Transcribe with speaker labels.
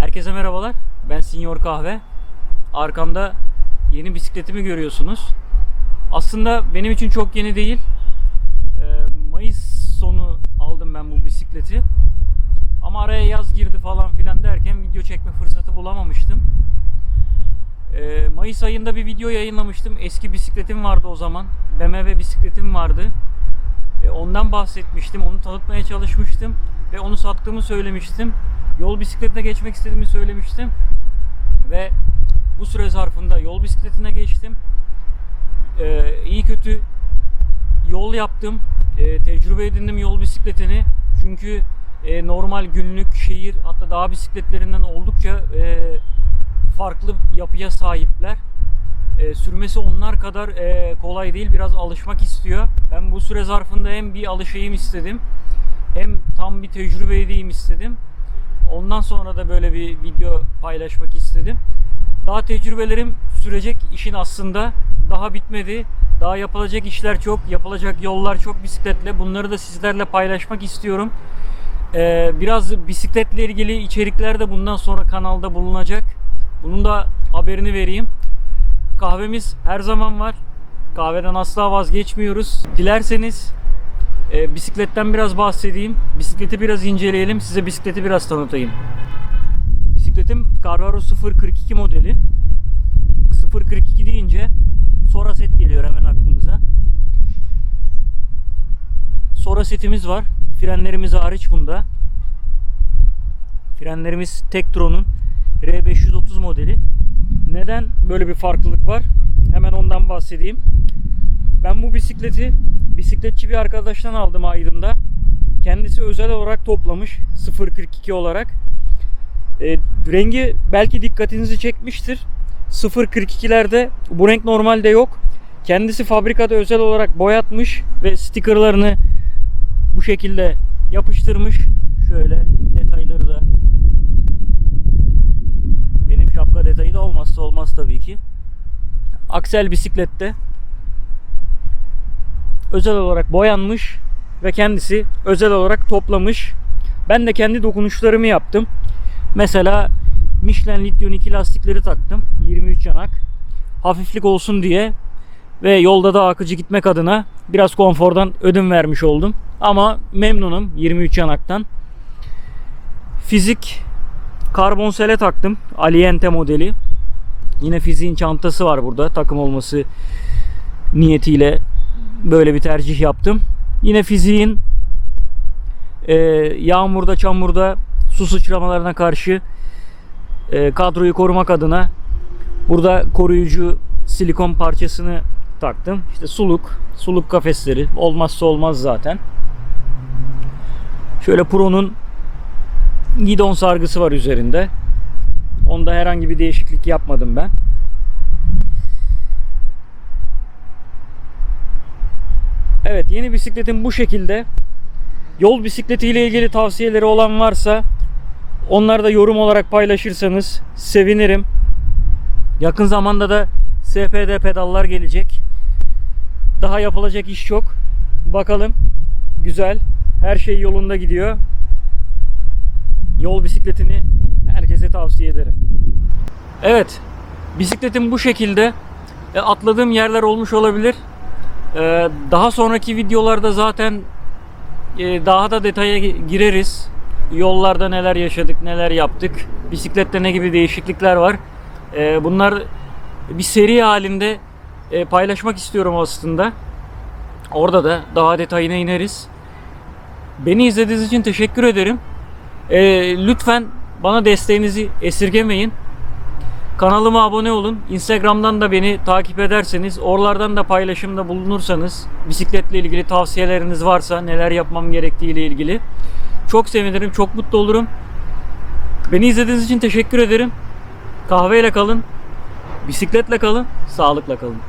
Speaker 1: Herkese merhabalar. Ben Sinyor Kahve. Arkamda yeni bisikletimi görüyorsunuz. Aslında benim için çok yeni değil. Ee, Mayıs sonu aldım ben bu bisikleti. Ama araya yaz girdi falan filan derken video çekme fırsatı bulamamıştım. Ee, Mayıs ayında bir video yayınlamıştım. Eski bisikletim vardı o zaman. BMW bisikletim vardı. E, ondan bahsetmiştim. Onu tanıtmaya çalışmıştım. Ve onu sattığımı söylemiştim. Yol bisikletine geçmek istediğimi söylemiştim. Ve bu süre zarfında yol bisikletine geçtim. E, iyi kötü yol yaptım. E, tecrübe edindim yol bisikletini. Çünkü e, normal günlük şehir hatta dağ bisikletlerinden oldukça e, farklı yapıya sahipler. E, sürmesi onlar kadar e, kolay değil. Biraz alışmak istiyor. Ben bu süre zarfında hem bir alışayım istedim. Hem tam bir tecrübe edeyim istedim. Ondan sonra da böyle bir video paylaşmak istedim. Daha tecrübelerim sürecek işin aslında. Daha bitmedi. Daha yapılacak işler çok, yapılacak yollar çok bisikletle. Bunları da sizlerle paylaşmak istiyorum. Ee, biraz bisikletle ilgili içerikler de bundan sonra kanalda bulunacak. Bunun da haberini vereyim. Kahvemiz her zaman var. Kahveden asla vazgeçmiyoruz. Dilerseniz e, bisikletten biraz bahsedeyim. Bisikleti biraz inceleyelim. Size bisikleti biraz tanıtayım. Bisikletim Carraro 042 modeli. 042 deyince Sora set geliyor hemen aklımıza. Sora setimiz var. Frenlerimiz hariç bunda. Frenlerimiz Tektron'un R530 modeli. Neden böyle bir farklılık var? Hemen ondan bahsedeyim. Ben bu bisikleti bisikletçi bir arkadaştan aldım Aydın'da. Kendisi özel olarak toplamış 0.42 olarak. E, rengi belki dikkatinizi çekmiştir. 0.42'lerde bu renk normalde yok. Kendisi fabrikada özel olarak boyatmış ve stikerlerini bu şekilde yapıştırmış. Şöyle detayları da benim şapka detayı da olmazsa olmaz tabii ki. Aksel bisiklette özel olarak boyanmış ve kendisi özel olarak toplamış. Ben de kendi dokunuşlarımı yaptım. Mesela Michelin Lithium 2 lastikleri taktım. 23 yanak. Hafiflik olsun diye ve yolda da akıcı gitmek adına biraz konfordan ödün vermiş oldum. Ama memnunum 23 yanaktan. Fizik karbon sele taktım. Aliente modeli. Yine fiziğin çantası var burada. Takım olması niyetiyle böyle bir tercih yaptım. Yine fiziğin e, yağmurda, çamurda su sıçramalarına karşı e, kadroyu korumak adına burada koruyucu silikon parçasını taktım. İşte suluk, suluk kafesleri olmazsa olmaz zaten. Şöyle Pro'nun gidon sargısı var üzerinde. Onda herhangi bir değişiklik yapmadım ben. Evet yeni bisikletim bu şekilde. Yol bisikleti ile ilgili tavsiyeleri olan varsa onları da yorum olarak paylaşırsanız sevinirim. Yakın zamanda da SPD pedallar gelecek. Daha yapılacak iş çok. Bakalım. Güzel. Her şey yolunda gidiyor. Yol bisikletini herkese tavsiye ederim. Evet. Bisikletim bu şekilde. E, Atladığım yerler olmuş olabilir. E, Daha sonraki videolarda zaten e, daha da detaya gi- gireriz. Yollarda neler yaşadık, neler yaptık. Bisiklette ne gibi değişiklikler var. E, Bunlar bir seri halinde e, paylaşmak istiyorum aslında. Orada da daha detayına ineriz. Beni izlediğiniz için teşekkür ederim. E, lütfen bana desteğinizi esirgemeyin. Kanalıma abone olun. Instagram'dan da beni takip ederseniz, oralardan da paylaşımda bulunursanız, bisikletle ilgili tavsiyeleriniz varsa, neler yapmam gerektiği ile ilgili çok sevinirim, çok mutlu olurum. Beni izlediğiniz için teşekkür ederim. Kahveyle kalın, bisikletle kalın, sağlıkla kalın.